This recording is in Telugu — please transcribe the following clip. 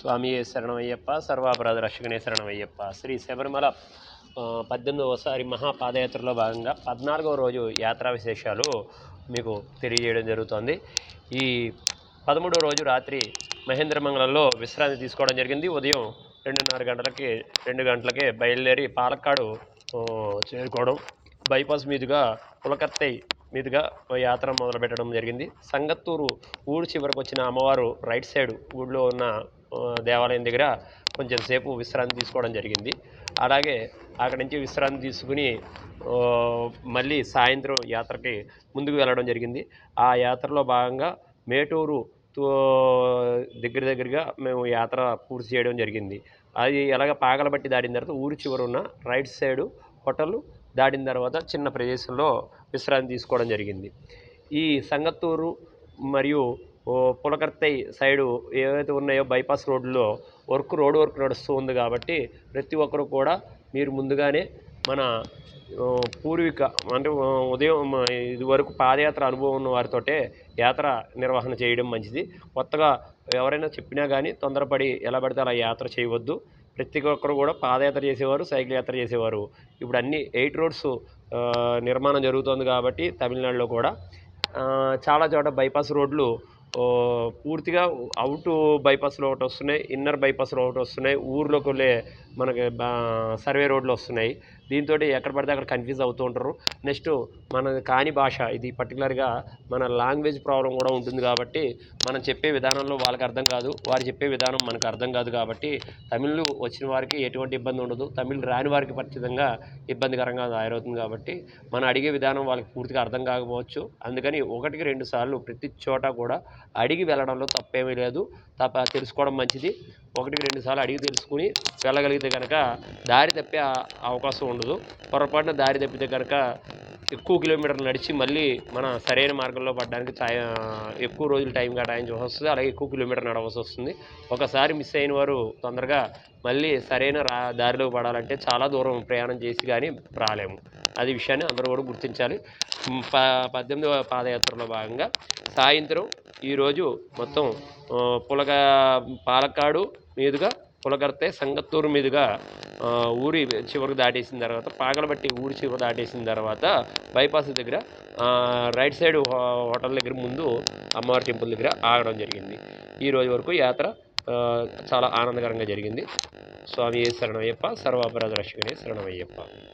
స్వామి శరణమయ్యప్ప సర్వాపరాధ రక్షకనే శరణమయ్యప్ప శ్రీ శబరిమల పద్దెనిమిదవసారి మహాపాదయాత్రలో భాగంగా పద్నాలుగవ రోజు యాత్రా విశేషాలు మీకు తెలియజేయడం జరుగుతోంది. ఈ పదమూడవ రోజు రాత్రి మహేంద్రమంగళంలో విశ్రాంతి తీసుకోవడం జరిగింది. ఉదయం రెండున్నర గంటలకి రెండు గంటలకే బయలుదేరి పాలక్కాడు చేరుకోవడం బైపాస్ మీదుగా పులకత్తై మీదుగా యాత్ర మొదలుపెట్టడం జరిగింది. సంగత్తూరు ఊరు చివరకు వచ్చిన అమ్మవారు రైట్ సైడ్ ఊళ్ళో ఉన్న దేవాలయం దగ్గర కొంచెం సేపు విశ్రాంతి తీసుకోవడం జరిగింది. అలాగే అక్కడి నుంచి విశ్రాంతి తీసుకుని మళ్ళీ సాయంత్రం యాత్రకి ముందుకు వెళ్ళడం జరిగింది. ఆ యాత్రలో భాగంగా మేటూరు దగ్గర దగ్గరగా మేము యాత్ర పూర్తి చేయడం జరిగింది. అది ఎలాగ పాగలబట్టి దాటిన తర్వాత ఊరి చివరున్న రైట్ సైడు హోటల్ దాటిన తర్వాత చిన్న ప్రదేశంలో విశ్రాంతి తీసుకోవడం జరిగింది. ఈ సంగత్తూరు మరియు పులకర్తై సైడు ఏవైతే ఉన్నాయో బైపాస్ రోడ్లో వర్క్ రోడ్ వర్క్ నడుస్తూ ఉంది కాబట్టి ప్రతి ఒక్కరు కూడా మీరు ముందుగానే మన పూర్వీక అంటే ఉదయం ఇదివరకు ఇది వరకు పాదయాత్ర అనుభవం ఉన్న వారితోటే యాత్ర నిర్వహణ చేయడం మంచిది. కొత్తగా ఎవరైనా చెప్పినా కానీ తొందరపడి ఎలా పడితే అలా యాత్ర చేయవద్దు. ప్రతి ఒక్కరు కూడా పాదయాత్ర చేసేవారు సైకిల్ యాత్ర చేసేవారు. ఇప్పుడు అన్ని ఎయిట్ రోడ్స్ నిర్మాణం జరుగుతోంది కాబట్టి తమిళనాడులో కూడా. చాలా చోట బైపాస్ రోడ్లు పూర్తిగా అవుట్ బైపాస్లో ఒకటి వస్తున్నాయి ఇన్నర్ బైపాస్లో ఒకటి వస్తున్నాయి ఊర్లోకి వెళ్ళే మనకి బా- సర్వే రోడ్లు వస్తున్నాయి. దీంతో ఎక్కడ పడితే అక్కడ కన్ఫ్యూజ్ అవుతూ ఉంటారు. నెక్స్ట్ మన కాని భాష ఇది పర్టికులర్గా మన లాంగ్వేజ్ ప్రాబ్లం కూడా ఉంటుంది కాబట్టి మనం చెప్పే విధానంలో వాళ్ళకి అర్థం కాదు. వారు చెప్పే విధానం మనకు అర్థం కాదు కాబట్టి తమిళ్ వచ్చిన వారికి ఎటువంటి ఇబ్బంది ఉండదు. తమిళ్ రాని వారికి ఖచ్చితంగా ఇబ్బందికరంగా తయారవుతుంది కాబట్టి మనం అడిగే విధానం వాళ్ళకి పూర్తిగా అర్థం కాకపోవచ్చు. అందుకని ఒకటికి రెండు సార్లు ప్రతి చోట కూడా అడిగి వెళ్ళడంలో తప్పేమీ లేదు. తప్ప తెలుసుకోవడం మంచిది. ఒకటికి రెండు సార్లు అడిగి తెలుసుకుని వెళ్ళగలిగితే కనుక దారి తప్పే అవకాశం ఉండదు. పొరపాటున దారి తప్పితే కనుక ఎక్కువ కిలోమీటర్లు నడిచి మళ్ళీ మన సరైన మార్గంలో పడడానికి ఎక్కువ రోజులు టైం కేటాయించవలసి వస్తుంది. అలాగే ఎక్కువ కిలోమీటర్ నడవలసి వస్తుంది. ఒకసారి మిస్ అయిన వారు తొందరగా మళ్ళీ సరైన రా దారిలో పడాలంటే చాలా దూరం ప్రయాణం చేసి కానీ రాలేము. అది విషయాన్ని అందరూ కూడా గుర్తించాలి. ప పద్దెనిమిదవ పాదయాత్రలో భాగంగా సాయంత్రం ఈరోజు మొత్తం పులగ పులక పాలక్కాడు మీదుగా పులకర్తే సంగత్తూరు మీదుగా ఊరి చివరికి దాటేసిన తర్వాత పాగలబట్టి ఊరి చివరి దాటేసిన తర్వాత బైపాస్ దగ్గర రైట్ సైడ్ హో- హోటల్ దగ్గర ముందు అమ్మవారి టెంపుల్ దగ్గర ఆగడం జరిగింది. ఈ రోజు వరకు యాత్ర చాలా ఆనందకరంగా జరిగింది. స్వామి శరణమయ్యప్ప సర్వాపరాధ రక్షకుడే శరణమయ్యప్ప.